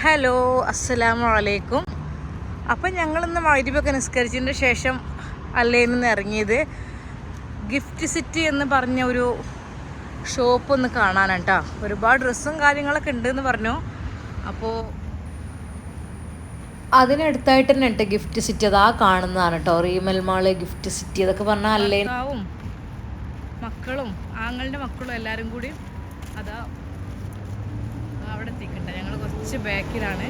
Hello അസ്സലാമു അലൈക്കും അപ്പം ഞങ്ങളിന്ന് വൈദ്യുതിയൊക്കെ നിസ്കരിച്ചതിന് ശേഷം അല്ലേ നിന്ന് ഇറങ്ങിയത് ഗിഫ്റ്റ് സിറ്റി എന്ന് പറഞ്ഞ ഒരു ഷോപ്പ് ഒന്ന് കാണാനാണ് കേട്ടോ ഒരുപാട് ഡ്രസ്സും കാര്യങ്ങളൊക്കെ ഉണ്ടെന്ന് പറഞ്ഞു. അപ്പോൾ അതിനടുത്തായിട്ട് തന്നെ ഉണ്ട് ഗിഫ്റ്റ് സിറ്റി അതാ കാണുന്നതാണ് കേട്ടോ. റീമൽ മാൾ ഗിഫ്റ്റ് സിറ്റി അതൊക്കെ പറഞ്ഞാൽ അല്ലേ മക്കളും ആങ്ങളുടെ മക്കളും എല്ലാവരും കൂടി അതാ കുറച്ച് ബാക്കിലാണ്.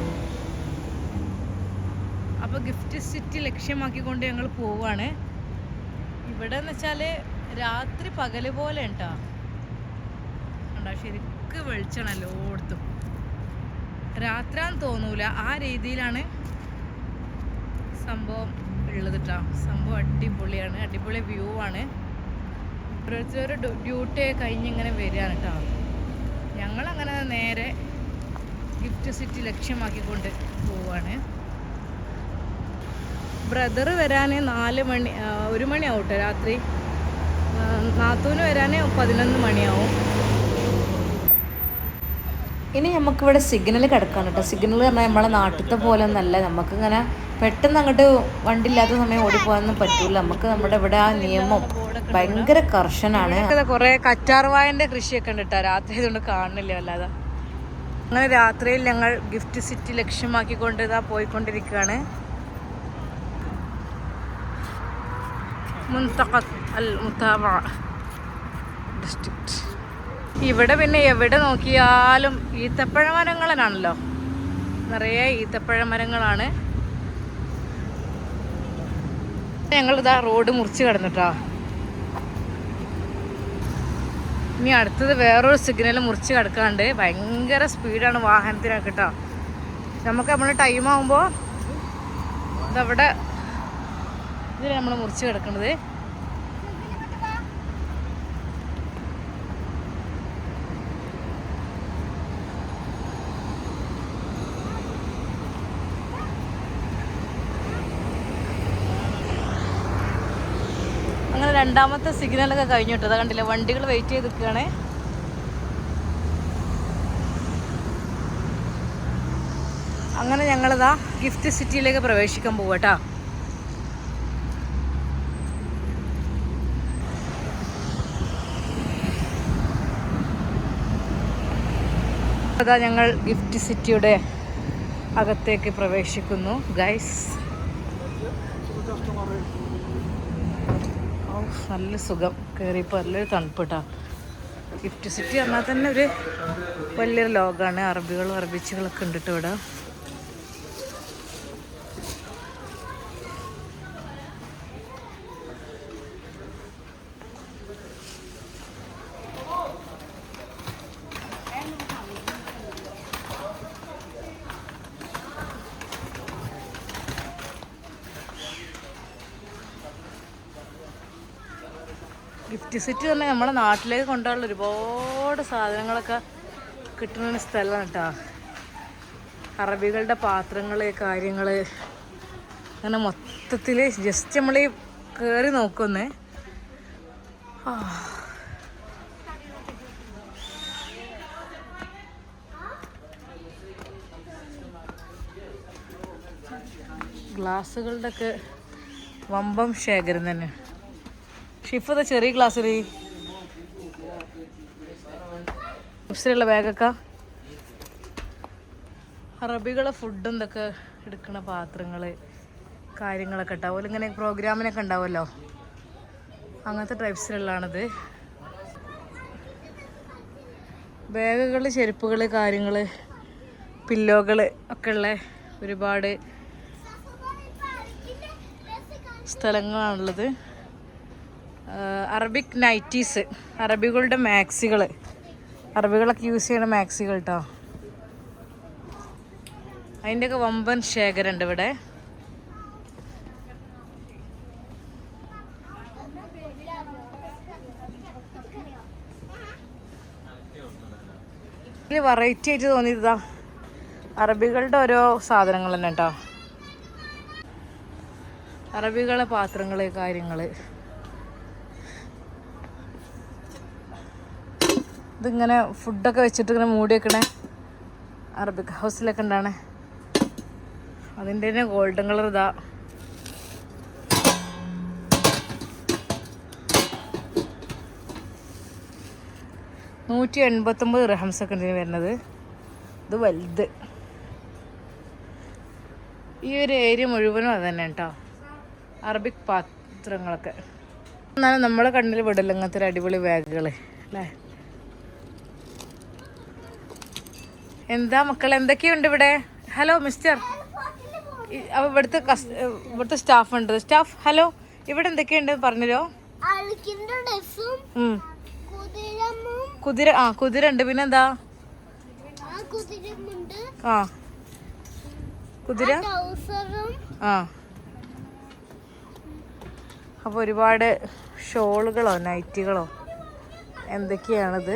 അപ്പോൾ ഗിഫ്റ്റ് സിറ്റി ലക്ഷ്യമാക്കിക്കൊണ്ട് ഞങ്ങൾ പോവാണ്. ഇവിടെ എന്ന് വെച്ചാൽ രാത്രി പകൽ പോലെ ഉണ്ടോ കണ്ടോ? ശരിക്ക് വെളിച്ചണം എല്ലായിടത്തും. രാത്രാന്ന് തോന്നൂല. ആ രീതിയിലാണ് സംഭവം ഉള്ളത് കേട്ടോ സംഭവം അടിപൊളിയാണ്. അടിപൊളി വ്യൂ ആണ്. ഓരോരുത്തർ ഡ്യൂട്ടി കഴിഞ്ഞിങ്ങനെ വരികയാണ് കേട്ടോ ഞങ്ങളങ്ങനെ നേരെ ഗിഫ്റ്റ് സിറ്റി ലക്ഷ്യമാക്കിക്കൊണ്ട് പോവാണ്. ബ്രദർ വരാൻ നാല് മണി ഒരു മണിയാവും കേട്ടോ രാത്രി നാത്തൂന് വരാൻ പതിനൊന്ന് മണിയാവും. ഇനി നമുക്കിവിടെ സിഗ്നൽ കിടക്കാണ് കേട്ടോ. സിഗ്നൽ പറഞ്ഞാൽ നമ്മളെ നാട്ടിലത്തെ പോലെ ഒന്നല്ല. നമുക്കിങ്ങനെ പെട്ടെന്ന് അങ്ങോട്ട് വണ്ടി ഇല്ലാത്ത സമയം ഓടിപ്പോകാനൊന്നും പറ്റൂല. നമുക്ക് നമ്മുടെ ഇവിടെ ആ നിയമം ഭയങ്കര കർശനാണ്. കുറെ കറ്റാർവായന്റെ കൃഷിയൊക്കെ ഉണ്ട് കേട്ടോ. രാത്രി ഇതുകൊണ്ട് കാണുന്നില്ല അല്ലാതെ അങ്ങനെ രാത്രിയിൽ ഞങ്ങൾ ഗിഫ്റ്റ് സിറ്റി ലക്ഷ്യമാക്കിക്കൊണ്ട് ഇതാ പോയിക്കൊണ്ടിരിക്കുകയാണ്. മുൻതഖത്ത് അൽ ഇവിടെ പിന്നെ എവിടെ നോക്കിയാലും ഈത്തപ്പഴ മരങ്ങളാണല്ലോ നിറയെ ഈത്തപ്പഴ മരങ്ങളാണ്. ഞങ്ങളിതാ റോഡ് മുറിച്ച് കിടന്നിട്ടോ. ഇനി അടുത്തത് വേറൊരു സിഗ്നൽ മുറിച്ച് കിടക്കാണ്ട് ഭയങ്കര സ്പീഡാണ് വാഹനത്തിനൊക്കെ കേട്ടോ. നമുക്ക് നമ്മൾ ടൈം ആകുമ്പോൾ ഇതവിടെ ഇതിൽ നമ്മൾ മുറിച്ച് കിടക്കുന്നത് രണ്ടാമത്തെ സിഗ്നലൊക്കെ കഴിഞ്ഞു കേട്ടോ. കണ്ടില്ല വണ്ടികൾ വെയിറ്റ് ചെയ്ത് നിൽക്കുകയാണേ. അങ്ങനെ ഞങ്ങളിതാ ഗിഫ്റ്റ് സിറ്റിയിലേക്ക് പ്രവേശിക്കാൻ പോവാട്ടാ അതാ ഞങ്ങൾ ഗിഫ്റ്റ് സിറ്റിയുടെ അകത്തേക്ക് പ്രവേശിക്കുന്നു ഗൈസ് നല്ല സുഖം. കയറിയപ്പോൾ നല്ലൊരു തണുപ്പിട്ടാ. ഗിഫ്റ്റ് സിറ്റി പറഞ്ഞാൽ തന്നെ ഒരു വലിയൊരു ലോകമാണ് അറബികളും അറബിച്ചുകളൊക്കെ ഉണ്ട് കേട്ടോ ഇവിടെ. ഗിഫ്റ്റ് സിറ്റി തന്നെ നമ്മുടെ നാട്ടിലേക്ക് കൊണ്ടുള്ള ഒരുപാട് സാധനങ്ങളൊക്കെ കിട്ടുന്ന സ്ഥലമാണ് കേട്ടോ അറബികളുടെ പാത്രങ്ങൾ കാര്യങ്ങൾ അങ്ങനെ മൊത്തത്തിൽ ജസ്റ്റ് നമ്മൾ കയറി നോക്കുന്നേ. ഗ്ലാസ്സുകളുടെ ഒക്കെ വമ്പം ശേഖരം തന്നെ. ഷിഫത ചെറിയ ക്ലാസ്സിൽ ുള്ള ബാഗൊക്കെ. അറബികളെ ഫുഡ് എന്തൊക്കെ എടുക്കണ പാത്രങ്ങൾ കാര്യങ്ങളൊക്കെ ഉണ്ടാവും. ഇങ്ങനെ പ്രോഗ്രാമിനൊക്കെ ഉണ്ടാവുമല്ലോ? അങ്ങനത്തെ ടൈപ്സിലുള്ളതാണിത് ബാഗുകൾ ചെരുപ്പുകൾ കാര്യങ്ങൾ പില്ലോകൾ ഒക്കെ ഉള്ള ഒരുപാട് സ്ഥലങ്ങളാണുള്ളത്. അറബിക് നൈറ്റീസ് അറബികളുടെ മാക്സികൾ അറബികളൊക്കെ യൂസ് ചെയ്യണ മാക്സികൾ കേട്ടോ അതിന്റെയൊക്കെ വമ്പൻ ശേഖരമുണ്ട് ഇവിടെ. വെറൈറ്റി ആയിട്ട് തോന്നിയതാ അറബികളുടെ ഓരോ സാധനങ്ങൾ തന്നെ കേട്ടോ അറബികളെ പാത്രങ്ങൾ കാര്യങ്ങൾ ഇതിങ്ങനെ ഫുഡൊക്കെ വെച്ചിട്ട് ഇങ്ങനെ മൂടി വെക്കണേ അറബിക് ഹൗസിലൊക്കെ ഉണ്ടാണേ. അതിന്റെ തന്നെ ഗോൾഡൻ കളർ ഇതാ. നൂറ്റി എൺപത്തൊമ്പത് റഹംസ് ഒക്കെ ഇതിന് വരുന്നത്. ഇത് വലുത്. ഈ ഒരു ഏരിയ മുഴുവനും അത് തന്നെ കേട്ടോ അറബിക് പാത്രങ്ങളൊക്കെ. എന്നാലും നമ്മളെ കണ്ണിൽ ഒരു അടിപൊളി ബാഗുകൾ അല്ലേ? എന്താ മക്കൾ എന്തൊക്കെയുണ്ട് ഇവിടെ? ഹലോ മിസ്റ്റർ അപ്പൊ ഇവിടുത്തെ ഇവിടുത്തെ സ്റ്റാഫ് ഉണ്ട്. സ്റ്റാഫ് ഹലോ ഇവിടെ എന്തൊക്കെയുണ്ട് പറഞ്ഞല്ലോ കുതിര ആ കുതിര ഉണ്ട്. പിന്നെ എന്താ ആ. കുതിര? ആ അപ്പോൾ ഒരുപാട് ഷോളുകളോ നൈറ്റികളോ എന്തൊക്കെയാണിത്?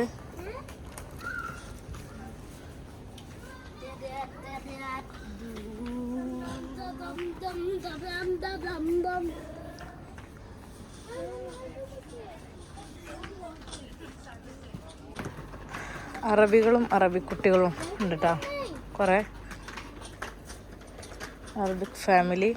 അറബികളും അറബിക്കുട്ടികളും ഉണ്ട് കേട്ടോ കുറേ അറബിക് ഫാമിലി.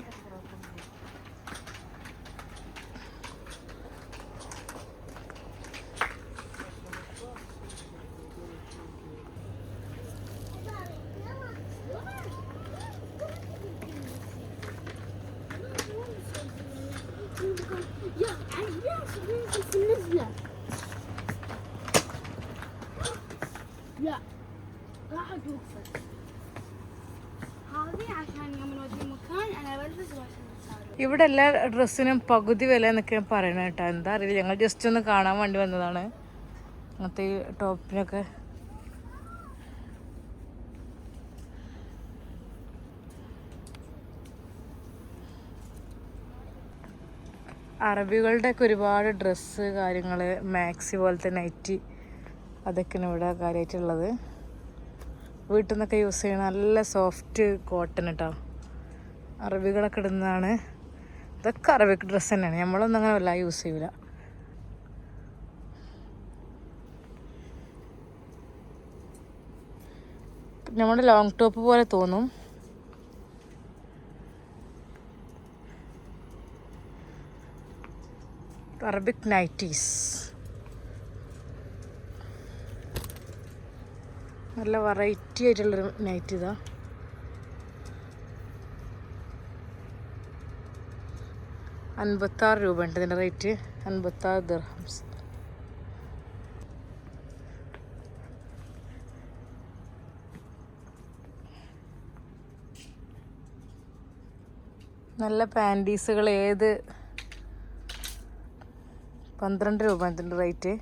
ഇവിടെ എല്ലാ ഡ്രസ്സിനും പകുതി വില എന്നൊക്കെ പറയണ കേട്ടോ. എന്താ അറിയില്ല. ഞങ്ങൾ ജസ്റ്റ് ഒന്ന് കാണാൻ വേണ്ടി വന്നതാണ്. അങ്ങനത്തെ ഈ ടോപ്പിനൊക്കെ. അറബികളുടെ ഒക്കെ ഒരുപാട് ഡ്രസ്സ് കാര്യങ്ങൾ മാക്സി പോലത്തെ നൈറ്റി അതൊക്കെയാണ് ഇവിടെ കാര്യമായിട്ടുള്ളത് വീട്ടിൽ നിന്നൊക്കെ യൂസ് ചെയ്യണ നല്ല സോഫ്റ്റ് കോട്ടൺ കേട്ടോ അറബികളൊക്കെ ഇടുന്നതാണ്. ഇതൊക്കെ അറബിക് ഡ്രസ്സ് തന്നെയാണ്. നമ്മളൊന്നും അങ്ങനെ വല്ല യൂസ് ചെയ്യൂല. നമ്മുടെ ലോങ് ടോപ്പ് പോലെ തോന്നും. അറബിക് നൈറ്റീസ് നല്ല വെറൈറ്റി ആയിട്ടുള്ളൊരു നൈറ്റ് ഇതാ. അൻപത്താറ് രൂപ ഉണ്ട് ഇതിന്റെ റേറ്റ് അൻപത്താറ് ദർഹംസ്. നല്ല പാന്റീസുകൾ ഏത്? പന്ത്രണ്ട് രൂപ ഇതിന്റെ റേറ്റ്.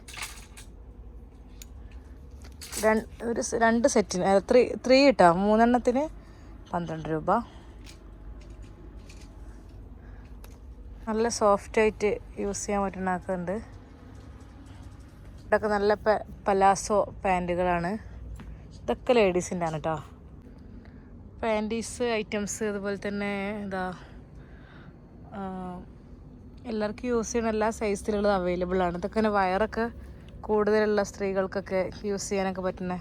രണ്ട് ഒരു രണ്ട് സെറ്റിന് ത്രീ ത്രീ കിട്ടാം മൂന്നെണ്ണത്തിന് പന്ത്രണ്ട് രൂപ. നല്ല സോഫ്റ്റ് ആയിട്ട് യൂസ് ചെയ്യാൻ പറ്റുന്നതൊക്കെ ഉണ്ട് ഇതൊക്കെ നല്ല പലാസോ പാന്റുകളാണ് ഇതൊക്കെ ലേഡീസിന്റെ ആണ് കേട്ടോ പാന്റീസ് ഐറ്റംസ് അതുപോലെ തന്നെ എന്താ എല്ലാവർക്കും യൂസ് ചെയ്യുന്ന എല്ലാ സൈസിലുള്ളത് അവൈലബിൾ ആണ്. ഇതൊക്കെ തന്നെ വയറൊക്കെ കൂടുതലുള്ള സ്ത്രീകൾക്കൊക്കെ യൂസ് ചെയ്യാനൊക്കെ പറ്റുന്ന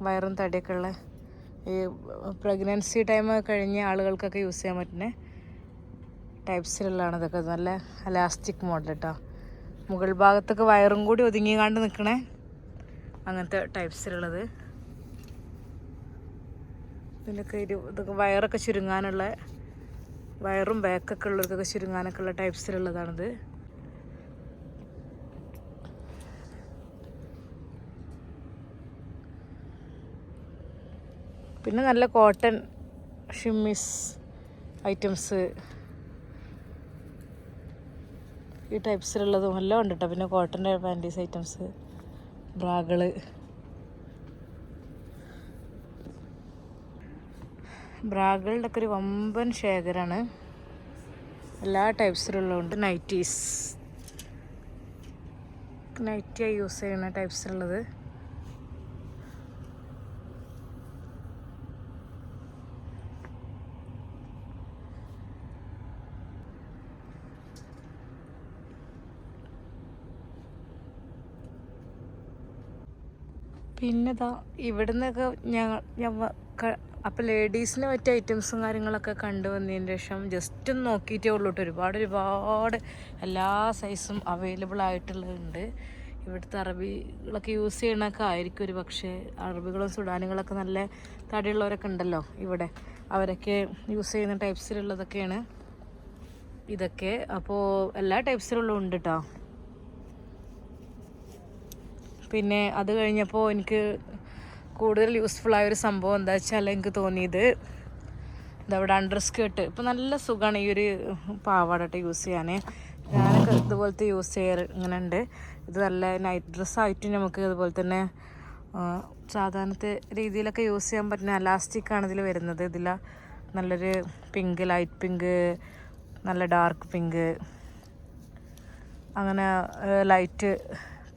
വയറും തടിയൊക്കെ ഉള്ള ഈ പ്രഗ്നൻസി ടൈം കഴിഞ്ഞ ആളുകൾക്കൊക്കെ യൂസ് ചെയ്യാൻ പറ്റുന്ന ടൈപ്സിലുള്ളതാണ് ഇതൊക്കെ. നല്ല അലാസ്റ്റിക് മോഡൽ കേട്ടോ മുകൾ ഭാഗത്തൊക്കെ വയറും കൂടി ഒതുങ്ങിക്കാണ്ട് നിൽക്കണേ അങ്ങനത്തെ ടൈപ്സിലുള്ളത്. ഇതിനൊക്കെ ഇരു ഇതൊക്കെ വയറൊക്കെ ചുരുങ്ങാനുള്ള വയറും ബാക്കൊക്കെ ഉള്ളവർക്കൊക്കെ ചുരുങ്ങാനൊക്കെ ഉള്ള ടൈപ്സിലുള്ളതാണിത്. പിന്നെ നല്ല കോട്ടൺ ഷിമ്മിസ് ഐറ്റംസ് ഈ ടൈപ്സിലുള്ളതും എല്ലാം ഉണ്ട് കേട്ടോ പിന്നെ കോട്ടന്റെ പാന്റീസ് ഐറ്റംസ് ബ്രാകൾ ബ്രാകളുടെ ഒക്കെ ഒരു വമ്പൻ ശേഖരമാണ് എല്ലാ ടൈപ്സിലുള്ളതുണ്ട് നൈറ്റീസ് നൈറ്റിയായി യൂസ് ചെയ്യുന്ന ടൈപ്സിലുള്ളത് പിന്നെ ഇതാ ഇവിടുന്നൊക്കെ ഞങ്ങൾ ഞമ്മ അപ്പോൾ ലേഡീസിന് പറ്റിയ ഐറ്റംസും കാര്യങ്ങളൊക്കെ കണ്ടുവന്നതിന് ശേഷം ജസ്റ്റ് ഒന്ന് നോക്കിയിട്ടേ ഉള്ളൂ ഒരുപാട് ഒരുപാട് എല്ലാ സൈസും അവൈലബിൾ ആയിട്ടുള്ളതുണ്ട്. ഇവിടുത്തെ അറബികളൊക്കെ യൂസ് ചെയ്യണമൊക്കെ ആയിരിക്കും ഒരു പക്ഷേ അറബികളും സുഡാനികളൊക്കെ നല്ല തടിയുള്ളവരൊക്കെ ഉണ്ടല്ലോ ഇവിടെ. അവരൊക്കെ യൂസ് ചെയ്യുന്ന ടൈപ്സിലുള്ളതൊക്കെയാണ് ഇതൊക്കെ അപ്പോൾ എല്ലാ ടൈപ്സിലുള്ളതും ഉണ്ട് കേട്ടോ പിന്നെ അത് കഴിഞ്ഞപ്പോൾ എനിക്ക് കൂടുതൽ യൂസ്ഫുൾ ആയ ഒരു സംഭവം എന്താ വെച്ചാൽ എനിക്ക് തോന്നിയത് ഇതവിടെ അണ്ടർ സ്കേർട്ട് ഇപ്പം നല്ല സുഖമാണ് ഈ ഒരു പാവാടട്ട് യൂസ് ചെയ്യാൻ ഞാനൊക്കെ ഇതുപോലത്തെ യൂസ് ചെയ്യാറ് ഇങ്ങനെ ഉണ്ട് ഇത് നല്ല നൈറ്റ് ഡ്രസ്സായിട്ടും നമുക്ക് അതുപോലെ തന്നെ സാധാരണത്തെ രീതിയിലൊക്കെ യൂസ് ചെയ്യാൻ പറ്റുന്ന അലാസ്റ്റിക്കാണ് ഇതിൽ വരുന്നത്. ഇതിൽ നല്ലൊരു പിങ്ക് ലൈറ്റ് പിങ്ക് നല്ല ഡാർക്ക് പിങ്ക് അങ്ങനെ ലൈറ്റ്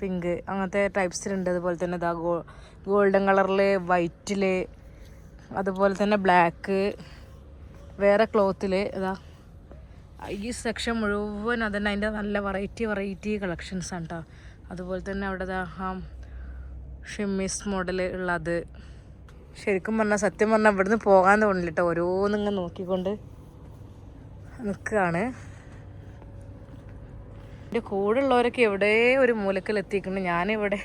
പിങ്ക് അങ്ങനത്തെ ടൈപ്സിലുണ്ട് അതുപോലെ തന്നെ ഇതാ ഗോ ഗോൾഡൻ കളറിൽ വൈറ്റിൽ അതുപോലെ തന്നെ ബ്ലാക്ക് വേറെ ക്ലോത്തിൽ ഇതാ ഈ സെക്ഷൻ മുഴുവൻ അതന്നെ അതിന്റെ നല്ല വെറൈറ്റി വെറൈറ്റി കളക്ഷൻസ് ആണ് അതുപോലെ തന്നെ അവിടെ ആ ഷിമ്മിസ് മോഡൽ ഉള്ളത്. ശരിക്കും പറഞ്ഞാൽ സത്യം പറഞ്ഞാൽ ഇവിടുന്ന് പോകാൻ തോന്നില്ല കേട്ടോ ഓരോന്നിങ്ങനെ നോക്കിക്കൊണ്ട് നിൽക്കുകയാണ് എന്റെ കൂടെ ഉള്ളവരൊക്കെ എവിടെ ഒരു മൂലക്കൽ എത്തിക്കണം ഞാനിവിടെ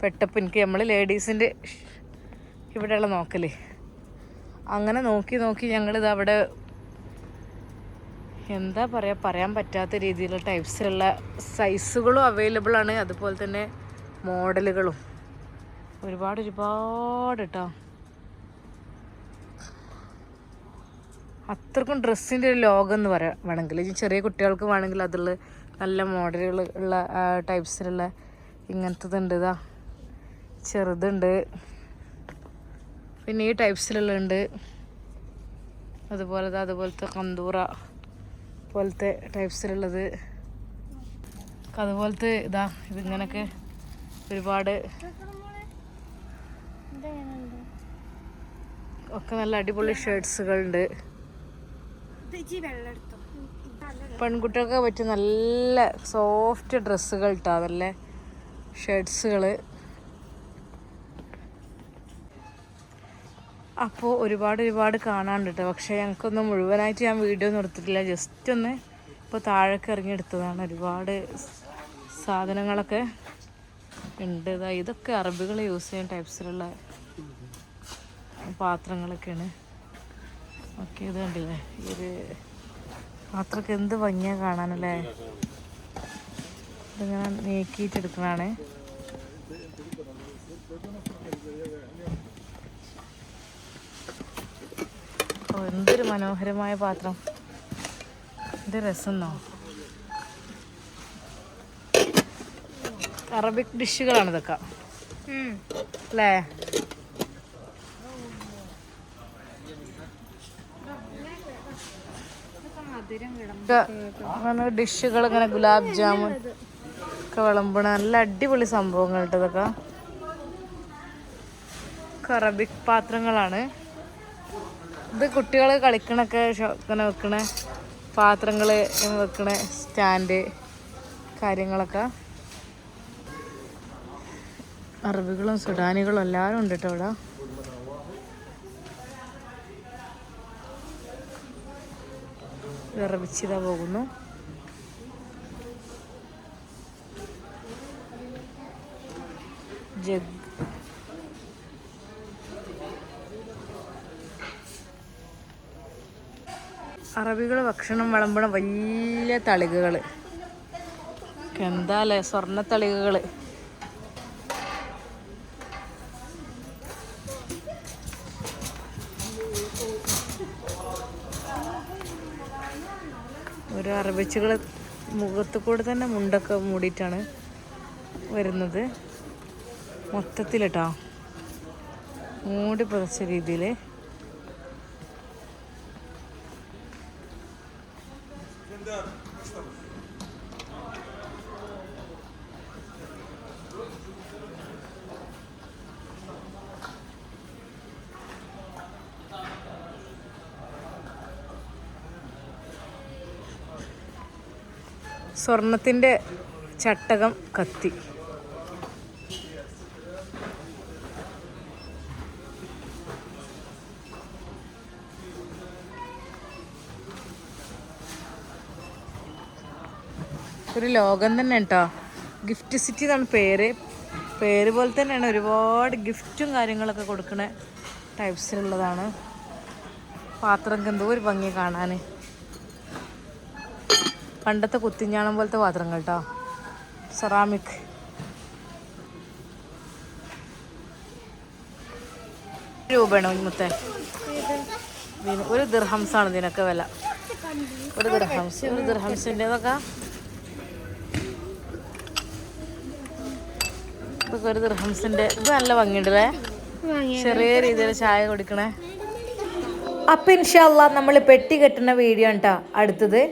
പെട്ടപ്പോൾ എനിക്ക് നമ്മൾ ലേഡീസിന്റെ ഇവിടെയുള്ള നോക്കൽ. അങ്ങനെ നോക്കി നോക്കി ഞങ്ങളിത് അവിടെ എന്താ പറയുക പറയാൻ പറ്റാത്ത രീതിയിലുള്ള ടൈപ്സിലുള്ള സൈസുകളും അവൈലബിൾ ആണ്. അതുപോലെ തന്നെ മോഡലുകളും ഒരുപാട് ഒരുപാട് കേട്ടോ അത്രക്കും ഡ്രസ്സിന്റെ ഒരു ലോകം എന്ന് പറയാം വേണമെങ്കിൽ. ചെറിയ കുട്ടികൾക്ക് വേണമെങ്കിൽ അതിൽ നല്ല മോഡലുകൾ ഉള്ള ടൈപ്സിലുള്ള ഇങ്ങനത്തതുണ്ട് ഇതാ. ചെറുതുണ്ട്. പിന്നെ ഈ ടൈപ്സിലുള്ള ഉണ്ട് അതുപോലെ അതുപോലത്തെ കന്തൂറ പോലത്തെ ടൈപ്സിലുള്ളത്. അതുപോലത്തെ ഇതാ ഇതിങ്ങനൊക്കെ ഒരുപാട് ഒക്കെ നല്ല അടിപൊളി ഷർട്ട്സുകളുണ്ട് വെള്ളം പെൺകുട്ടികൾക്ക് പറ്റിയ നല്ല സോഫ്റ്റ് ഡ്രസ്സുകൾ ഇട്ടാ അതല്ലേ? ഷർട്ട്സുകൾ അപ്പോൾ ഒരുപാട് ഒരുപാട് കാണാണ്ട് കേട്ടോ പക്ഷേ ഞങ്ങൾക്കൊന്നും മുഴുവനായിട്ട് ഞാൻ വീഡിയോ നിർത്തിയിട്ടില്ല ജസ്റ്റ് ഒന്ന് ഇപ്പോൾ താഴേക്ക് ഇറങ്ങിയെടുത്തതാണ്. ഒരുപാട് സാധനങ്ങളൊക്കെ ഉണ്ട്. ഇതാ ഇതൊക്കെ അറബികൾ യൂസ് ചെയ്യുന്ന ടൈപ്സിലുള്ള പാത്രങ്ങളൊക്കെയാണ്. ഓക്കെ ഇത് കണ്ടില്ലേ? ഈ ഒരു പാത്രമൊക്കെ എന്ത് ഭംഗിയാ കാണാനല്ലേ? ഇതിങ്ങനെ നീക്കിയിട്ടെടുക്കണാണ്. ഓ എന്തൊരു മനോഹരമായ പാത്രം. എന്ത് രസമെന്നോ അറബിക് ഡിഷുകളാണ് ഇതൊക്കെ അല്ലേ? അങ്ങനെ ഡിഷുകൾ ഇങ്ങനെ ഗുലാബ് ജാമുൻ ഒക്കെ വിളമ്പണ നല്ല അടിപൊളി സംഭവങ്ങൾ ഇതൊക്കെ. കറബിക് പാത്രങ്ങളാണ്. ഇത് കുട്ടികൾ കളിക്കണൊക്കെ ഇങ്ങനെ വെക്കണ പാത്രങ്ങൾ വെക്കണ സ്റ്റാൻഡ് കാര്യങ്ങളൊക്കെ. അറബികളും സുഡാനികളും എല്ലാവരും ഉണ്ട് കേട്ടോ ഇവിടെ. വിറവിച്ചിത പോകുന്നു. ജഗ്. അറബികൾ ഭക്ഷണം വിളമ്പണ വലിയ തളികകൾ എന്താല്ലേ സ്വർണ തളികകൾ ഒരു മുഖത്തു കൂടെ തന്നെ മുണ്ടൊക്കെ മൂടിയിട്ടാണ് വരുന്നത്. മൊത്തത്തിൽ കേട്ടോ മൂടി പുതച്ച രീതിയിൽ സ്വർണത്തിന്റെ ചട്ടകം കത്തി. ഒരു ലോകം തന്നെ കേട്ടോ ഗിഫ്റ്റ് സിറ്റി എന്നാണ് പേര്. പേര് പോലെ തന്നെയാണ് ഒരുപാട് ഗിഫ്റ്റും കാര്യങ്ങളൊക്കെ കൊടുക്കുന്ന ടൈപ്സിലുള്ളതാണ് പാത്രം എന്തോ ഒരു ഭംഗി കാണാൻ പണ്ടത്തെ കുത്തിഞ്ഞാണം പോലത്തെ പാത്രങ്ങൾ കേട്ടോ സെറാമിക് രൂപയാണ് മുത്തേ ഒരു ദിർഹംസാണ് ഇതിനൊക്കെ വില. ഒരു ദിർഹംസ് ഒരു ദിർഹംസിന്റെതൊക്കെ. ഇതൊക്കെ ഒരു ദിർഹംസിന്റെ ഇത് നല്ല ഭംഗിയുണ്ടല്ലേ ചെറിയ രീതിയിൽ ചായ കുടിക്കണേ. അപ്പം ഇൻഷാല്ല നമ്മൾ പെട്ടി കെട്ടുന്ന വീഡിയോ ഉണ്ടോ അടുത്തത്.